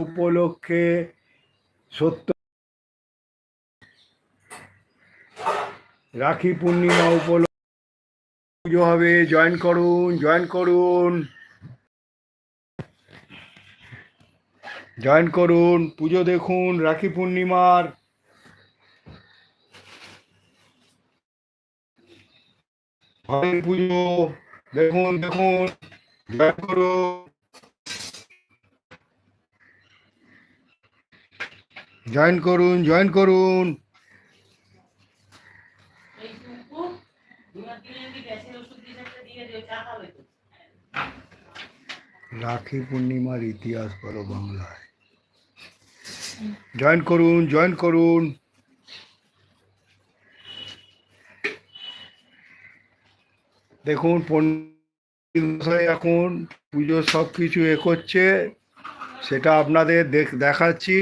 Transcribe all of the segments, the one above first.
উপলক্ষে সত্য রাখি পূর্ণিমা উপলক্ষে পুজো হবে। জয়েন করুন জয়েন করুন। জয়েন করুন, পুজো দেখুন, রাখি পূর্ণিমার। পুজো দেখুন দেখুন। জয়েন করুন। জয়েন করুন জয়েন করুন। রাখি পূর্ণিমার ইতিহাস বলো বাংলায়। জয়েন করুন জয়েন করুন। দেখুন এখন পুজো সব কিছু এ করছে। সেটা আপনাদের দেখ দেখাচ্ছি।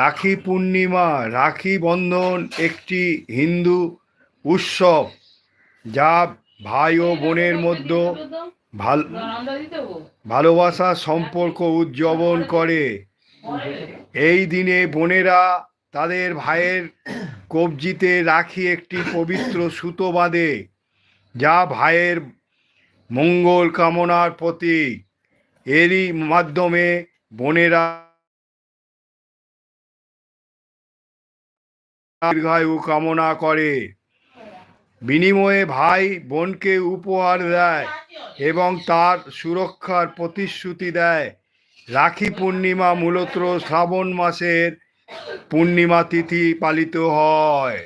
রাখি পূর্ণিমা, রাখি বন্ধন একটি হিন্দু উৎসব যা ভাই ও বোনের মধ্যে ভালো ভালোবাসার সম্পর্ক উদযাপন করে। এই দিনে বোনেরা তাদের ভাইয়ের কবজিতে রাখি একটি পবিত্র সুতো বাঁধে, যা ভাইয়ের মঙ্গল কামনার প্রতীক। এরই মাধ্যমে বোনেরা দীর্ঘায়ু কামনা করে। বিনিময়ে ভাই বোনকে উপহার দেয় এবং তার সুরক্ষার প্রতিশ্রুতি দেয়। রাখি পূর্ণিমা মূলত শ্রাবণ মাসের পূর্ণিমা তিথি পালিত হয়।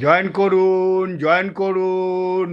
জয়েন করুন জয়েন করুন।